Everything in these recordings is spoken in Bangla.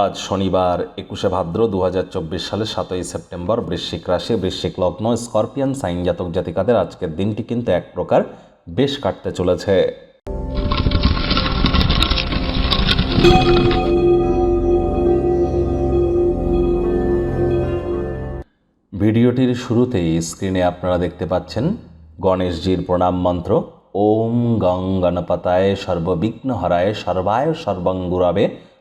আজ শনিবার, একুশে ভাদ্র দু হাজার চব্বিশ সালের সাতই সেপ্টেম্বর, বৃশ্চিক রাশি, বৃশ্চিক লগ্ন, স্করপিয়ান, সাইন জাতক জাতিকাদের আজকের দিনটি কিন্তু এক প্রকার বেশ কাটতে চলেছে। ভিডিওটির শুরুতেই স্ক্রিনে আপনারা দেখতে পাচ্ছেন গণেশজির প্রণাম মন্ত্র। ওম গং গণপতায় সর্ববিঘ্ন হরায় সর্বায় সর্বাঙ্গুরাবে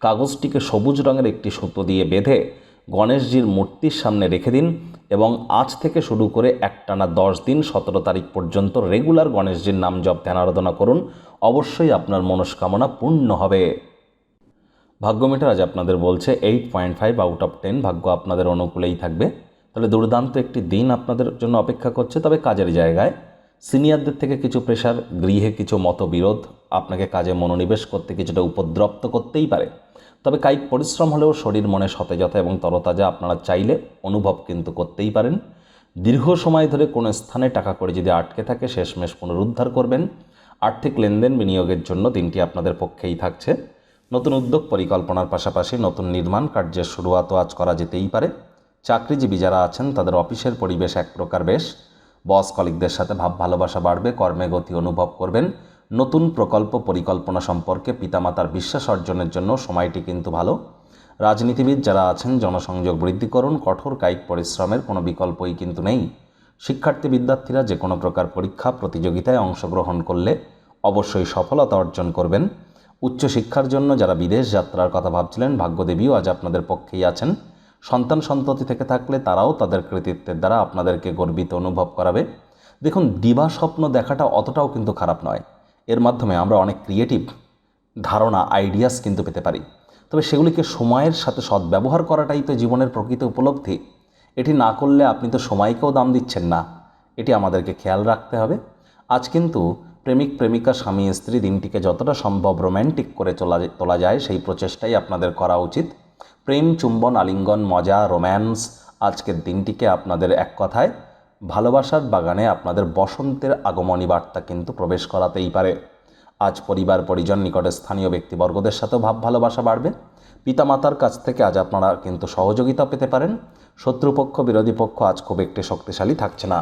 কাগজটিকে সবুজ রঙের একটি সুতো দিয়ে বেঁধে গণেশজির মূর্তির সামনে রেখে দিন এবং আজ থেকে শুরু করে একটানা দশ দিন সতেরো তারিখ পর্যন্ত রেগুলার গণেশজির নাম জপ, ধ্যান, আরাধনা করুন। অবশ্যই আপনার মনস্কামনা পূর্ণ হবে। ভাগ্যমিটার আজ আপনাদের বলছে eight point five out of ten ভাগ্য আপনাদের অনুকূলেই থাকবে। তাহলে দুর্দান্ত একটি দিন আপনাদের জন্য অপেক্ষা করছে, তবে কাজের জায়গায়। সিনিয়রদের থেকে কিছু প্রেশার গৃহে কিছু মতবিরোধ। আপনাকে কাজে মনোনিবেশ করতে কিছুটা উপদ্রপ্ত করতেই পারে। তবে কায়িক পরিশ্রম হলেও শরীর মনে সতেজতা এবং তরতাজা আপনারা চাইলে অনুভব কিন্তু করতেই পারেন। দীর্ঘ সময় ধরে কোনো স্থানে টাকা করে যদি আটকে থাকে, শেষমেশ পুনরুদ্ধার করবেন। আর্থিক লেনদেন বিনিয়োগের জন্য দিনটি আপনাদের পক্ষেই থাকছে। নতুন উদ্যোগ পরিকল্পনার পাশাপাশি নতুন নির্মাণ কার্যের শুরুয়াতও আজ করা যেতেই পারে। চাকরিজীবী যারা আছেন, তাদের অফিসের পরিবেশ এক প্রকার বেশ। বস কলিকদের সাথে ভাব ভালোবাসা বাড়বে, কর্মে গতি অনুভব করবেন। নতুন প্রকল্প পরিকল্পনা সম্পর্কে পিতামাতার বিশ্বাস অর্জনের জন্য সময়টি কিন্তু ভালো। রাজনীতিবিদ যারা আছেন, জনসংযোগ বৃদ্ধি করুন, কঠোর কায়িক পরিশ্রমের কোনো বিকল্পই কিন্তু নেই। শিক্ষার্থী বিদ্যার্থীরা যে কোনো প্রকার পরীক্ষা, প্রতিযোগিতায় অংশগ্রহণ করলে অবশ্যই সফলতা অর্জন করবেন। উচ্চশিক্ষার জন্য যারা বিদেশ যাত্রার কথা ভাবছিলেন, ভাগ্যদেবীও আজ আপনাদের পক্ষেই আছেন। সন্তান সন্ততি থেকে থাকলে তারাও তাদের কৃতিত্বের দ্বারা আপনাদেরকে গর্বিত অনুভব করাবে। দেখুন দিবা স্বপ্ন দেখাটা অতটাও কিন্তু খারাপ নয়। এর মাধ্যমে আমরা অনেক ক্রিয়েটিভ ধারণা আইডিয়াস কিন্তু পেতে পারি। তবে সেগুলিকে সময়ের সাথে সদ্ব্যবহার করাটাই তো জীবনের প্রকৃত উপলব্ধি। এটি না করলে আপনি তো সময়কেও দাম দিচ্ছেন না। এটি আমাদেরকে খেয়াল রাখতে হবে। আজ কিন্তু প্রেমিক, প্রেমিকা, স্বামী, স্ত্রী দিনটিকে যতটা সম্ভব রোম্যান্টিক করে চলা তোলা যায়, সেই প্রচেষ্টাই আপনাদের করা উচিত। প্রেম, চুম্বন, আলিঙ্গন, মজা রোম্যান্স আজকের দিনটিকে আপনাদের এক কথায় ভালোবাসার বাগানে আপনাদের বসন্তের আগমনী বার্তা কিন্তু প্রবেশ করাতেই পারে। আজ পরিবার পরিজন নিকটে স্থানীয় ব্যক্তিবর্গদের সাথেও ভাব ভালোবাসা বাড়বে। পিতামাতার কাছ থেকে আজ আপনারা কিন্তু সহযোগিতা পেতে পারেন। শত্রুপক্ষ, বিরোধী পক্ষ আজ খুব একটি শক্তিশালী থাকছে না।